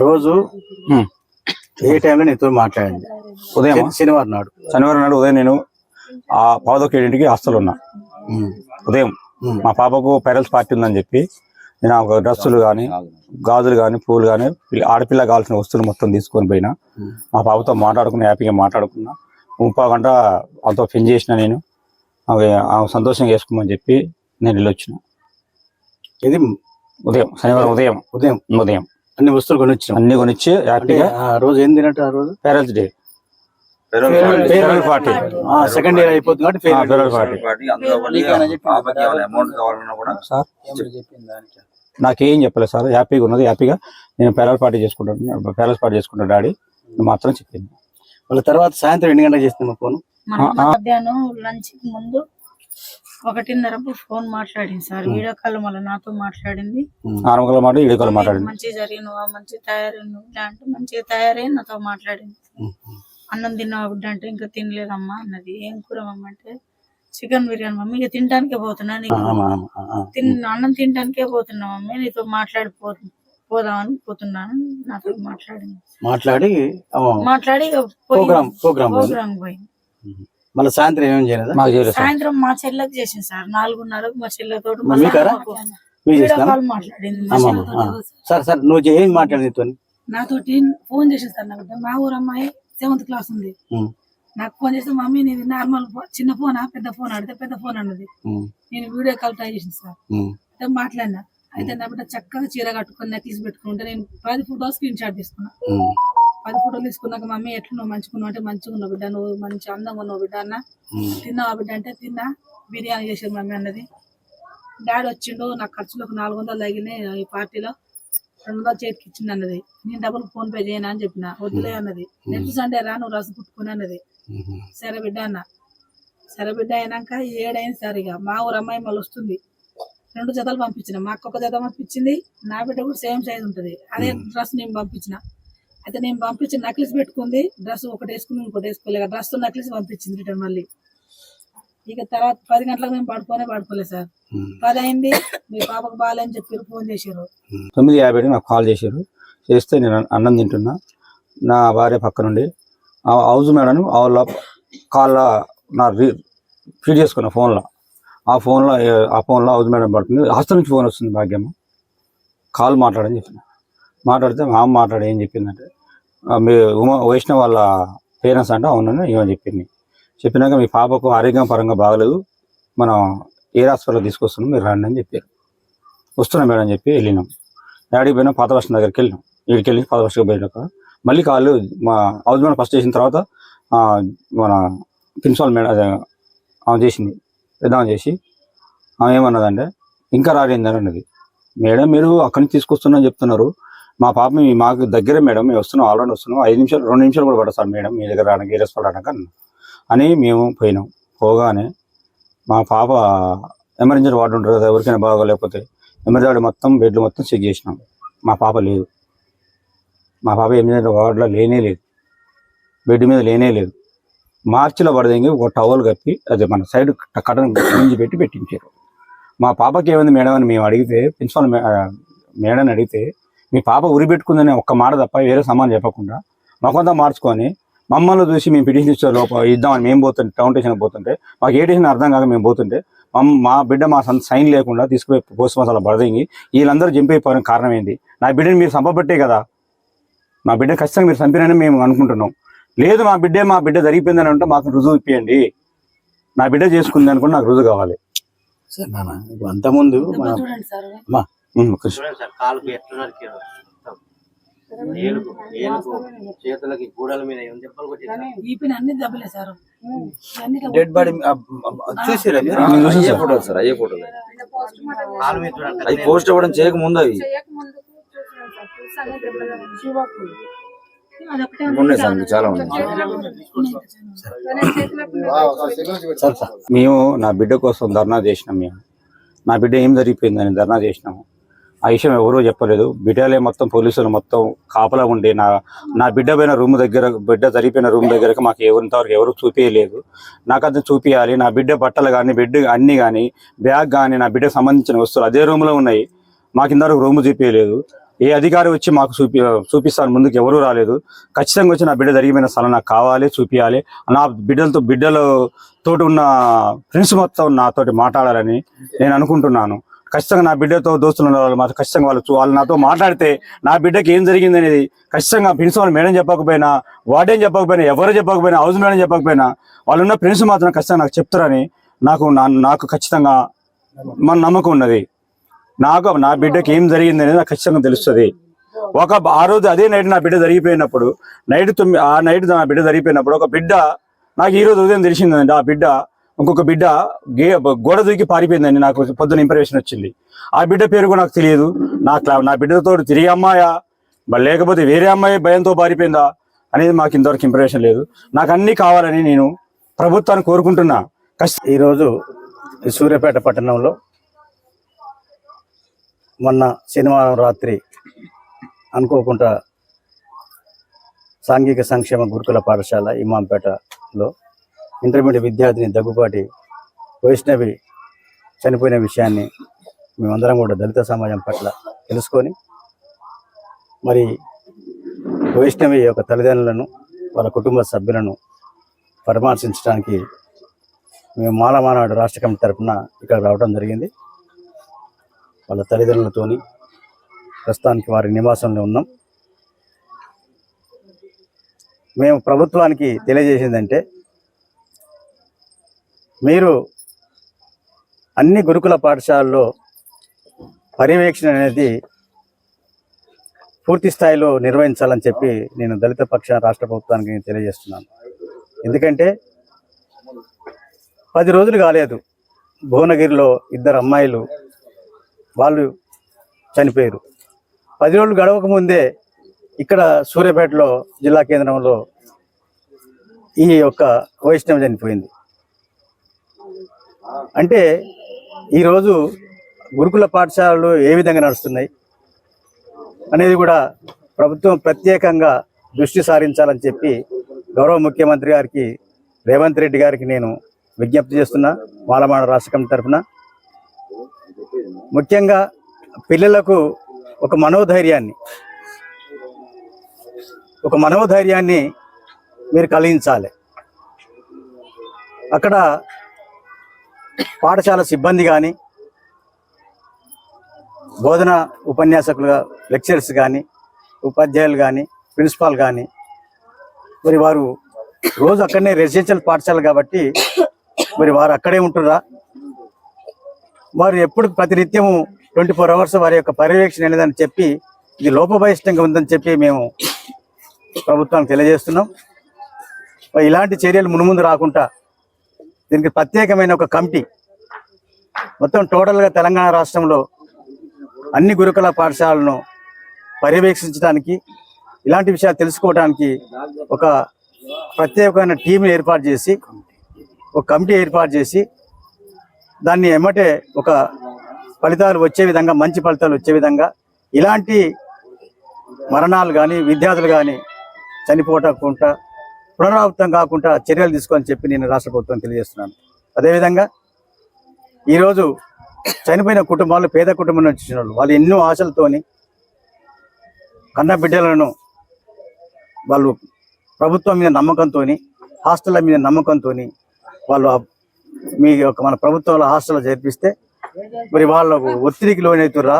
రోజు. ఏ టైంలో నీతో మాట్లాడింది ఉదయం శని- శనివారం నాడు. శనివారం నాడు ఉదయం నేను ఆ పావుదొక్క ఏడింటికి హాస్టల్ ఉన్నా. ఉదయం. మా. పాపకు పెరల్స్ పార్టీ ఉందని చెప్పి నేను ఒక డ్రెస్సులు కానీ గాజులు కానీ పూలు కానీ ఆడపిల్ల కావాల్సిన వస్తువులు మొత్తం తీసుకొని పోయినా. మా. పాపతో మాట్లాడుకున్న హ్యాపీగా మాట్లాడుకున్నా. ముప్పై గంట అంతా ఫిన్ చేసిన నేను. ఆమె సంతోషంగా వేసుకోమని చెప్పి నేను వెళ్ళొచ్చిన. ఇది ఉదయం శనివారం ఉదయం. ఉదయం. ఉదయం. అన్ని వస్తువులు కొనిచ్చినాం. అన్ని కొనిచ్చి హ్యాపీగా ఆ రోజు ఏం తినట్టు ఆ రోజు? Parents day. Farewell party. Second year అయిపోతుంది కాబట్టి ఫేర్వెల్ పార్టీ. నాకేం చెప్పలేదు సార్. హ్యాపీగా ఉన్నది హ్యాపీగా. నేను పేరెంట్ పార్టీ చేసుకుంటాను పేరెంట్స్ పార్టీ చేసుకుంటాను డాడీ. మాత్రం చెప్పింది. వాళ్ళ తర్వాత సాయంత్రం ఎన్ని గంటలకు చేస్తున్నాం ఫోన్. మధ్యాహ్నం లంచ్ ముందు ఒకటిన్నరకు ఫోన్ మాట్లాడింది సార్. వీడియో కాల్ మళ్ళీ నాతో మాట్లాడింది. నార్మల్ మాట ఇడికలు మాట్లాడింది. మంచిగా జరిగినవా? మంచిగా తయారైన బిడ్డ అంటే మంచిగా తయారై నాతో మాట్లాడింది. అన్నం తిన్నావా బిడ్డ అంటే ఇంకా తినలేదమ్మా అన్నది. ఏం కూర అంటే చికెన్ బిర్యానీ మమ్మీ. ఇక తినడానికే పోతున్నా అన్నం తినడానికే పోతున్నా మమ్మీ. నీతో మాట్లాడిపో పోదామని పోతున్నాను. నాతో మాట్లాడింది. మాట్లాడి మాట్లాడి ప్రోగ్రామ్ ప్రోగ్రామ్ పోయింది. మళ్ళీ సాయంత్రం ఏమేం చేయలేదా? మాకు చేయలేదు సార్. సాయంత్రం మా చెల్లెకి చేసింది సార్. నాలుగున్నరకు మా చెల్లెతో మీకారా? మీరు చేసినారా? కాల్ మాట్లాడింది మా అమ్మమ్మ, చెల్లెతోటి. ఆ. సార్ సార్ నువ్వు చే- ఏం మాట్లాడింది నీతో? నాతోటి ఫోన్ చేసింది సార్ నాకు మా ఊరు అమ్మాయి సెవెంత్ క్లాస్ ఉంది. నాకు ఫోన్ చేస్తే మమ్మీ నీది నార్మల్ చిన్న ఫోనా? పెద్ద ఫోన్? అడితే పెద్ద ఫోన్ అన్నది. నేను వీడియో కాల్ ట్రై చేసింది సార్. అయితే మాట్లాడినా. అయితే నా బిడ్డ చక్కగా చీర కట్టుకొని నెక్లెస్ పెట్టుకుంటే నేను పది ఫోటోస్ స్క్రీన్ షాట్ తీసుకున్నా. పది ఫోటోలు తీసుకున్నాక మమ్మీ ఎట్లా నువ్వు మంచిగా అంటే మంచిగా ఉన్నావు బిడ్డ నువ్వు మంచి అందంగా ఉన్నావు బిడ్డ అన్న. తిన్నావా బిడ్డ? అంటే తిన్నా. బిర్యానీ చేసేది మమ్మీ అన్నది. డాడీ వచ్చిండు నాకు ఖర్చులకు నాలుగు వందలు తగినాయి ఈ పార్టీలో. రెండు వందలు చేతికి ఇచ్చింది అన్నది. నేను డబ్బులు ఫోన్ పే చేయను? అని చెప్పిన. వద్దులే అన్నది. నెక్స్ట్ సండే రా నువ్వు రసం పుట్టుకుని అన్నది. సరే బిడ్డ అన్న. సరే బిడ్డ అయినాక ఏడైంది సార్ ఇక. మా ఊరు అమ్మాయి మళ్ళీ వస్తుంది. రెండు జతలు పంపించిన. మా అక్క ఒక జత పంపించింది. నా బిడ్డ కూడా సేమ్ సైజ్ ఉంటుంది. అదే డ్రెస్ నేను పంపించిన. అయితే నేను పంపించిన నక్లీస్ పెట్టుకుంది. డ్రెస్ ఒకటి వేసుకుని ఇంకోటి వేసుకోలేదు డ్రెస్ నక్లీస్ పంపించింది రిటర్న్ మళ్ళీ. ఇక తర్వాత పది గంటలకు మేము పడుకోనే పడుకోలేదు సార్. పది అయింది. మీ పాపకు బాగాలని చెప్పి ఫోన్ చేశారు. తొమ్మిది యాభై నాకు కాల్ చేశారు. చేస్తే నేను అన్నం తింటున్నా. నా భార్య పక్క నుండి ఆ హౌస్ మేడం వాళ్ళ కాల్ నా రీ ఫీడ్ చేసుకున్న ఫోన్లో. ఆ ఫోన్లో ఆ ఫోన్లో హౌస్ మేడం పడుతుంది. హాస్టల్ నుంచి ఫోన్ వస్తుంది భాగ్యమ్మ. కాల్ మాట్లాడని చెప్పిన. మాట్లాడితే మా అమ్మ మాట్లాడి ఏం చెప్పిందంటే మీ ఉమా వైష్ణవ్ వాళ్ళ పేరెంట్స్ అంటే అవునని ఏమని చెప్పింది. చెప్పినాక మీ పాపకు ఆరోగ్యం పరంగా బాగలేదు. మనం ఏ హాస్పిటల్ తీసుకొస్తున్నాం మీరు రండి అని చెప్పారు. వస్తున్నాం మేడం అని చెప్పి వెళ్ళినాం. డాడీ పోయినా పాత వర్షం దగ్గరికి వెళ్ళినాం. ఇక్కడికి వెళ్ళి పాత వర్షం పోయాక మళ్ళీ కాళ్ళు మా హౌస్ మేడం ఫస్ట్ చేసిన తర్వాత మన ప్రిన్సిపాల్ మేడం ఆమె చేసింది. పెద్దామె చేసి ఆమె ఏమన్నదంటే ఇంకా రాలేందని అన్నది. మేడం మీరు అక్కడి నుంచి తీసుకొస్తున్నా చెప్తున్నారు. మా పాప మీ మాకు దగ్గర మేడం మేము వస్తున్నాం ఆల్రెడీ వస్తున్నాం. ఐదు నిమిషాలు రెండు నిమిషాలు కూడా పడతారు మేడం మీ దగ్గర రావడానికి ఏ రెస్పాండ్ రావడానికి అని మేము పోయినాం. పోగానే మా పాప ఎమర్జెన్సీ వార్డు ఉంటారు కదా ఎవరికైనా బాగోలేకపోతే ఎమర్జెన్సీ వార్డు మొత్తం బెడ్లు మొత్తం చెక్ చేసినాం. మా పాప లేదు. మా పాప ఎమర్జెన్సీ వార్డులో లేనే లేదు. బెడ్ మీద లేనే లేదు. మార్చిలో పడదంగి ఒక టవల్ కప్పి అదే మన సైడ్ కటన్ గురించి పెట్టి పెట్టించారు. మా పాపకి ఏమైంది మేడం అని మేము అడిగితే ప్రిన్సిపాల్ మేడం అడిగితే మీ పాప ఉరి పెట్టుకుందని ఒక్క మాట తప్ప వేరే సమానం చెప్పకుండా మాకంతా మార్చుకొని మమ్మల్ని చూసి మేము పిటిషన్ ఇచ్చే లోపల ఇద్దామని మేము పోతుంటే టౌన్ స్టేషన్ పోతుంటే మాకు ఏ స్టేషన్ అర్థం కాక మేము పోతుంటే మా బిడ్డ మా సొంత సైన్ లేకుండా తీసుకుపోయి పోస్ట్ మసాలా బడదింగి వీళ్ళందరూ చంపైపోయిన కారణం ఏంటి నా బిడ్డని మీరు చంపబట్టే కదా. మా బిడ్డ ఖచ్చితంగా మీరు చంపినని మేము అనుకుంటున్నాం. లేదు మా బిడ్డే మా బిడ్డ జరిగిపోయిందని అంటే మాకు రుజువు ఇప్పియండి. నా బిడ్డ చేసుకుంది అనుకుంటే నాకు రుజువు కావాలి. సరే నాన్న ఇప్పుడు అంతకుముందు మన చూడండి సార్ కాలుకు ఎట్లా చేతులకి గూడల మీద ఏం దెబ్బలు కొట్టింది ఈపిన అన్ని దెబ్బలే సార్. అన్ని డెడ్ బాడీ చూసిరా మీరు? నేను చూసాను అయ్యే సార్. చూడండి అవి పోస్ట్ అవ్వడం చేయక ముందు అవి ఉన్నాయి. సార్ చాలా ఉన్నాయి. మేము నా బిడ్డ కోసం ధర్నా చేసినాం మేము. నా బిడ్డ ఏం జరిగిపోయిందని ధర్నా చేసినాము. ఆ విషయం ఎవరూ చెప్పలేదు. బిడ్డలే మొత్తం పోలీసులు మొత్తం కాపలా ఉండి నా నా బిడ్డ పోయిన రూమ్ దగ్గర బిడ్డ జరిగిపోయిన రూమ్ దగ్గరకు మాకు ఎవరింతవరకు ఎవరు చూపించలేదు నాకు అది చూపించాలి నా బిడ్డ బట్టలు కానీ బిడ్డ అన్ని కానీ బ్యాగ్ కానీ నా బిడ్డకు సంబంధించిన వస్తువులు అదే రూమ్లో ఉన్నాయి. మాకు ఇంతవరకు రూమ్ చూపించలేదు ఏ అధికారి వచ్చి మాకు చూపి చూపిస్తాను ముందుకు ఎవరూ రాలేదు. ఖచ్చితంగా వచ్చి నా బిడ్డ జరిగిపోయిన స్థలం నాకు కావాలి చూపించాలి నా బిడ్డలతో బిడ్డలతో ఉన్న ఫ్రెండ్స్ మొత్తం నాతోటి మాట్లాడాలని నేను అనుకుంటున్నాను. ఖచ్చితంగా నా బిడ్డతో దోస్తులు ఉన్న వాళ్ళు మాత్రం ఖచ్చితంగా వాళ్ళు వాళ్ళు నాతో మాట్లాడితే నా బిడ్డకి ఏం జరిగింది అనేది ఖచ్చితంగా ప్రిన్సిపల్ మేడం చెప్పకపోయినా వార్డెన్ చెప్పకపోయినా ఎవరు చెప్పకపోయినా హౌస్ మేడం చెప్పకపోయినా వాళ్ళు ఉన్న ఫ్రెండ్స్ మాత్రం ఖచ్చితంగా నాకు చెప్తారని నాకు నాకు ఖచ్చితంగా మన నమ్మకం ఉన్నది. నాకు నా బిడ్డకి ఏం జరిగింది అనేది నాకు ఖచ్చితంగా తెలుస్తుంది. ఒక ఆ రోజు అదే నైట్ నా బిడ్డ జరిగిపోయినప్పుడు నైట్ తొమ్మిది ఆ నైట్ నా బిడ్డ జరిగిపోయినప్పుడు ఒక బిడ్డ నాకు ఈ రోజు ఉదయం తెలిసిందండి ఆ బిడ్డ ఇంకొక బిడ్డ గే గోడ దూకి పారిపోయిందండి నాకు పొద్దున ఇంప్రెషన్ వచ్చింది. ఆ బిడ్డ పేరు కూడా నాకు తెలియదు. నా నా బిడ్డతో తిరిగి అమ్మాయా? మరి లేకపోతే వేరే అమ్మాయి భయంతో పారిపోయిందా? అనేది మాకు ఇంతవరకు ఇంప్రెషన్ లేదు. నాకు అన్ని కావాలని నేను ప్రభుత్వాన్ని కోరుకుంటున్నా. ఖచ్చితంగా ఈరోజు ఈ సూర్యాపేట పట్టణంలో మొన్న శనివారం రాత్రి అనుకోకుండా సాంఘిక సంక్షేమ గురుకుల పాఠశాల ఇమాంపేటలో ఇంటర్మీడియట్ విద్యార్థిని దగ్గుపాటి వైష్ణవి చనిపోయిన విషయాన్ని మేమందరం కూడా దళిత సమాజం పట్ల తెలుసుకొని మరి వైష్ణవి యొక్క తల్లిదండ్రులను వాళ్ళ కుటుంబ సభ్యులను పరామర్శించడానికి మేము మాల మానాడు రాష్ట్ర కమిటీ తరఫున ఇక్కడ రావడం జరిగింది. వాళ్ళ తల్లిదండ్రులతోని ప్రస్తుతానికి వారి నివాసంలో ఉన్నాం. మేము ప్రభుత్వానికి తెలియజేసిందంటే మీరు అన్ని గురుకుల పాఠశాలలో పర్యవేక్షణ అనేది పూర్తి స్థాయిలో నిర్వహించాలని చెప్పి నేను దళిత పక్ష రాష్ట్ర ప్రభుత్వానికి నేను తెలియజేస్తున్నాను. ఎందుకంటే పది రోజులు కాలేదు. భువనగిరిలో ఇద్దరు అమ్మాయిలు వాళ్ళు చనిపోయారు. పది రోజులు గడవక ముందే ఇక్కడ సూర్యాపేటలో జిల్లా కేంద్రంలో ఈ యొక్క వైష్ణవం చనిపోయింది. అంటే ఈరోజు గురుకుల పాఠశాలలు ఏ విధంగా నడుస్తున్నాయి అనేది కూడా ప్రభుత్వం ప్రత్యేకంగా దృష్టి సారించాలని చెప్పి గౌరవ ముఖ్యమంత్రి గారికి రేవంత్ రెడ్డి గారికి నేను విజ్ఞప్తి చేస్తున్నా మాలమాడ రాష్ట్ర కమిటీ తరఫున. ముఖ్యంగా పిల్లలకు ఒక మనోధైర్యాన్ని ఒక మనోధైర్యాన్ని మీరు కలిగించాలి. అక్కడ పాఠశాల సిబ్బంది కానీ బోధన ఉపన్యాసకులుగా లెక్చరర్స్ కానీ ఉపాధ్యాయులు కానీ ప్రిన్సిపాల్ కానీ మరి వారు రోజు అక్కడనే రెసిడెన్షియల్ పాఠశాల కాబట్టి మరి వారు అక్కడే ఉంటుర్రా. వారు ఎప్పుడు ప్రతినిత్యము ట్వంటీ ఫోర్ అవర్స్ వారి యొక్క పర్యవేక్షణ లేదని చెప్పి ఇది లోపభయిష్టంగా ఉందని చెప్పి మేము ప్రభుత్వానికి తెలియజేస్తున్నాం. ఇలాంటి చర్యలు మునుముందు రాకుండా దీనికి ప్రత్యేకమైన ఒక కమిటీ. మొత్తం టోటల్గా తెలంగాణ రాష్ట్రంలో అన్ని గురుకుల పాఠశాలను పర్యవేక్షించడానికి ఇలాంటి విషయాలు తెలుసుకోవడానికి ఒక ప్రత్యేకమైన టీంని ఏర్పాటు చేసి ఒక కమిటీ ఏర్పాటు చేసి దాన్ని ఎమ్మటే ఒక ఫలితాలు వచ్చే విధంగా మంచి ఫలితాలు వచ్చే విధంగా ఇలాంటి మరణాలు కానీ విద్యార్థులు కానీ చనిపోవటకుండా పునరావృతం కాకుండా చర్యలు తీసుకోని చెప్పి నేను రాష్ట్ర ప్రభుత్వం తెలియజేస్తున్నాను. అదేవిధంగా ఈరోజు చనిపోయిన కుటుంబాలు పేద కుటుంబం నుంచి వచ్చిన వాళ్ళు వాళ్ళు ఎన్నో ఆశలతోని కన్న బిడ్డలను వాళ్ళు ప్రభుత్వం మీద నమ్మకంతో హాస్టళ్ళ మీద నమ్మకంతో వాళ్ళు మీ యొక్క మన ప్రభుత్వంలో హాస్టల్లో చేర్పిస్తే మరి వాళ్ళకు ఒత్తిడికి లోనవుతుర్రా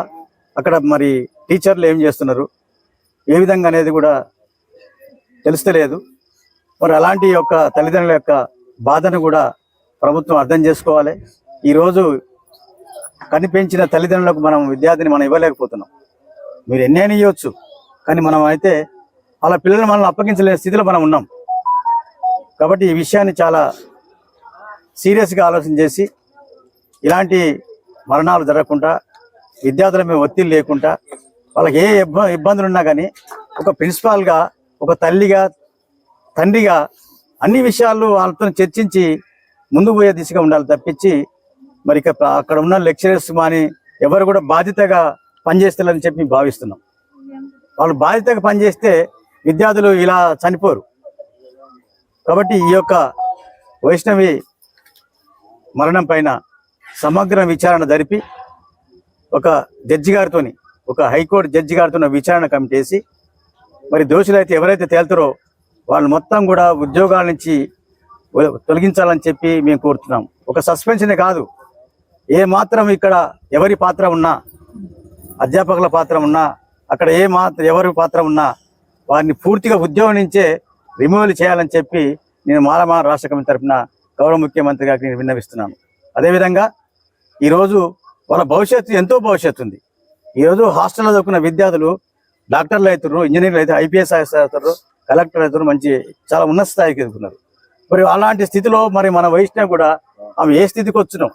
అక్కడ మరి టీచర్లు ఏం చేస్తున్నారు? ఏ విధంగా అనేది కూడా తెలుస్తలేదు. మరి అలాంటి యొక్క తల్లిదండ్రుల యొక్క బాధను కూడా ప్రభుత్వం అర్థం చేసుకోవాలి. ఈరోజు కనిపించిన తల్లిదండ్రులకు మనం విద్యార్థిని మనం ఇవ్వలేకపోతున్నాం. మీరు ఎన్నైనా ఇవ్వచ్చు కానీ మనం అయితే వాళ్ళ పిల్లలు మనల్ని అప్పగించలేని స్థితిలో మనం ఉన్నాం. కాబట్టి ఈ విషయాన్ని చాలా సీరియస్గా ఆలోచన చేసి ఇలాంటి మరణాలు జరగకుండా విద్యార్థుల మీద ఒత్తిడి లేకుండా వాళ్ళకి ఏ ఇబ్బ ఇబ్బందులు ఉన్నా కానీ ఒక ప్రిన్సిపాల్గా ఒక తల్లిగా తండ్రిగా అన్ని విషయాలు వాళ్ళతో చర్చించి ముందు పోయే దిశగా ఉండాలి తప్పించి మరి ఇక అక్కడ ఉన్న లెక్చరర్స్ కానీ ఎవరు కూడా బాధ్యతగా పనిచేస్తారని చెప్పి భావిస్తున్నాం. వాళ్ళు బాధ్యతగా పనిచేస్తే విద్యార్థులు ఇలా చనిపోరు. కాబట్టి ఈ యొక్క వైష్ణవి మరణం పైన సమగ్ర విచారణ జరిపి ఒక జడ్జి గారితోని ఒక హైకోర్టు జడ్జి గారితో ఉన్న విచారణ కమిటీ వేసి మరి దోషులైతే ఎవరైతే తేల్తారో వాళ్ళు మొత్తం కూడా ఉద్యోగాల నుంచి తొలగించాలని చెప్పి మేము కోరుతున్నాం. ఒక సస్పెన్షనే కాదు. ఏ మాత్రం ఇక్కడ ఎవరి పాత్ర ఉన్నా అధ్యాపకుల పాత్ర ఉన్నా అక్కడ ఏ మాత్రం ఎవరి పాత్ర ఉన్నా వారిని పూర్తిగా ఉద్యోగం నుంచే రిమూవల్ చేయాలని చెప్పి నేను మాలమా రాష్ట్ర కమిటీ తరఫున గౌరవ ముఖ్యమంత్రి గారికి నేను విన్నవిస్తున్నాను. అదేవిధంగా ఈరోజు వాళ్ళ భవిష్యత్తు ఎంతో భవిష్యత్తు ఉంది. ఈరోజు హాస్టల్లో చదువుకున్న విద్యార్థులు డాక్టర్లు అవుతారు ఇంజనీర్లు అయితే ఐపీఎస్ అవుతారు కలెక్టర్ అయితే మంచి చాలా ఉన్నత స్థాయికి ఎదుగుతున్నారు మరి అలాంటి స్థితిలో మరి మన వైష్ణవ్ కూడా ఆమె ఏ స్థితికి వచ్చినాం?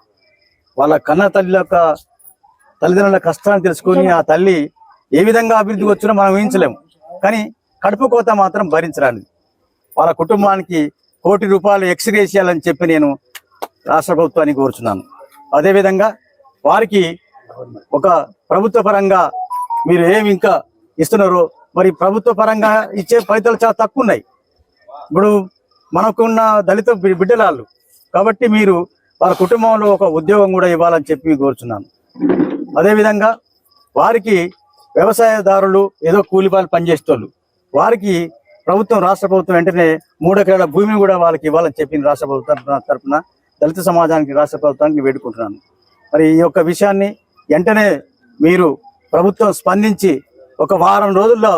వాళ్ళ కన్న తల్లి యొక్క తల్లిదండ్రుల కష్టాన్ని తెలుసుకొని ఆ తల్లి ఏ విధంగా అభివృద్ధికి వచ్చినా మనం ఊహించలేము కానీ కడుపు కోత మాత్రం భరించడానికి వాళ్ళ కుటుంబానికి కోటి రూపాయలు ఎక్స్గ్రేస్ చేయాలని చెప్పి నేను రాష్ట్ర ప్రభుత్వాన్ని కోరుచున్నాను. అదేవిధంగా వారికి ఒక ప్రభుత్వ పరంగా మీరు ఏమి ఇంకా ఇస్తున్నారో మరి ప్రభుత్వ పరంగా ఇచ్చే ఫలితాలు చాలా తక్కువ ఉన్నాయి ఇప్పుడు మనకున్న దళిత బిడ్డలాళ్ళు. కాబట్టి మీరు వాళ్ళ కుటుంబంలో ఒక ఉద్యోగం కూడా ఇవ్వాలని చెప్పి కోరుచున్నాను. అదేవిధంగా వారికి వ్యవసాయదారులు ఏదో కూలిపాలు పనిచేసేటోళ్ళు. వారికి ప్రభుత్వం రాష్ట్ర ప్రభుత్వం వెంటనే మూడు ఎకరాల భూమిని కూడా వాళ్ళకి ఇవ్వాలని చెప్పింది రాష్ట్ర ప్రభుత్వం తరపున- తరపున దళిత సమాజానికి రాష్ట్ర ప్రభుత్వానికి వేడుకుంటున్నాను. మరి ఈ యొక్క విషయాన్ని వెంటనే మీరు ప్రభుత్వం స్పందించి ఒక వారం రోజుల్లో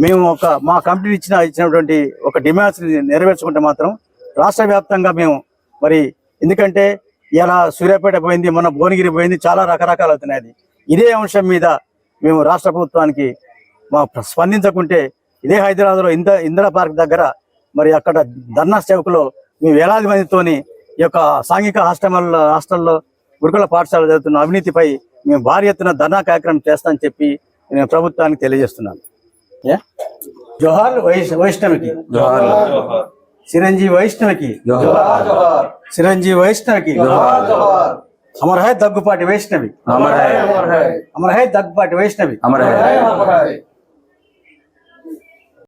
మేము ఒక మా కంపెనీ ఇచ్చిన ఇచ్చినటువంటి ఒక డిమాండ్స్ని నెరవేర్చుకుంటే మాత్రం రాష్ట్ర వ్యాప్తంగా మేము మరి ఎందుకంటే ఇలా సూర్యాపేట పోయింది మన భువనగిరి పోయింది చాలా రకరకాలు అవుతున్నాయి ఇదే అంశం మీద మేము రాష్ట్ర ప్రభుత్వానికి మా స్పందించకుంటే ఇదే హైదరాబాద్లో ఇంద ఇందిరా పార్క్ దగ్గర మరి అక్కడ ధర్నా సేవకులో మేము వేలాది మందితోని ఈ యొక్క సాంఘిక హాస్టల్ హాస్టల్లో గురుకుల పాఠశాల జరుగుతున్న అవినీతిపై మేము భారీ ఎత్తున ధర్నా కార్యక్రమం చేస్తామని చెప్పి నేను ప్రభుత్వానికి తెలియజేస్తున్నాను? జోహార్ వైష్ వైష్ణవికి. చిరంజీవి వైష్ణవికి. చిరంజీవి వైష్ణవికి. అమర్ హై దగ్గుపాటి వైష్ణవి. అమర్ హై అమర్ హై దగ్గుపాటి వైష్ణవి. అమర్ హై